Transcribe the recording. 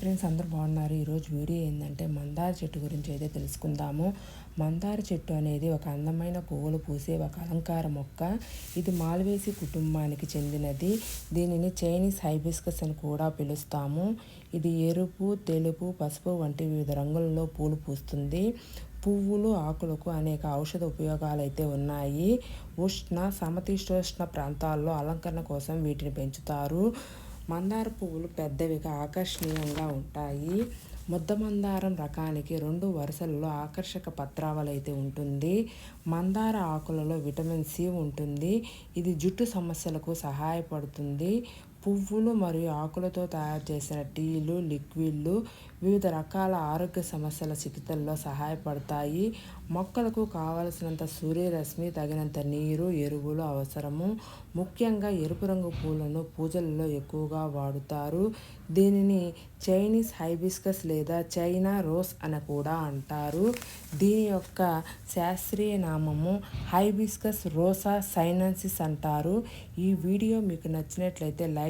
Friends అందరూ బాగున్నారు. ఈరోజు వీడియో ఏంటంటే మందార చెట్టు గురించి అయితే తెలుసుకుందాము. మందార చెట్టు అనేది ఒక అందమైన పువ్వులు పూసే ఒక అలంకార మొక్క. ఇది మాల్వేసి కుటుంబానికి చెందినది. దీనిని చైనీస్ హైబిస్కస్ అని కూడా పిలుస్తాము. ఇది ఎరుపు తెలుపు పసుపు వంటి వివిధ రంగులలో పూలు పూస్తుంది. పువ్వులు ఆకులకు అనేక ఔషధ ఉపయోగాలు అయితే ఉన్నాయి. ఉష్ణ సమతీశోష్ణ ప్రాంతాల్లో అలంకరణ కోసం వీటిని పెంచుతారు. మందార పువ్వులు పెద్దవిగా ఆకర్షణీయంగా ఉంటాయి. ముద్ద మందారం రకానికి రెండు వరుసలలో ఆకర్షక పత్రావళి అయితే ఉంటుంది. మందార ఆకులలో విటమిన్ సి ఉంటుంది. ఇది జుట్టు సమస్యలకు సహాయపడుతుంది. పువ్వులు మరియు ఆకులతో తయారు చేసిన టీలు లిక్విడ్లు వివిధ రకాల ఆరోగ్య సమస్యల చికిత్సల్లో సహాయపడతాయి. మొక్కలకు కావలసినంత సూర్యరశ్మి తగినంత నీరు ఎరువులు అవసరము. ముఖ్యంగా ఎరుపు రంగు పూలను పూజలలో ఎక్కువగా వాడుతారు. దీనిని చైనీస్ హైబిస్కస్ లేదా చైనా రోస్ అని కూడా అంటారు. దీని యొక్క శాస్త్రీయ నామము హైబిస్కస్ రోసా సైనన్సిస్ అంటారు. ఈ వీడియో మీకు నచ్చినట్లయితే లైక్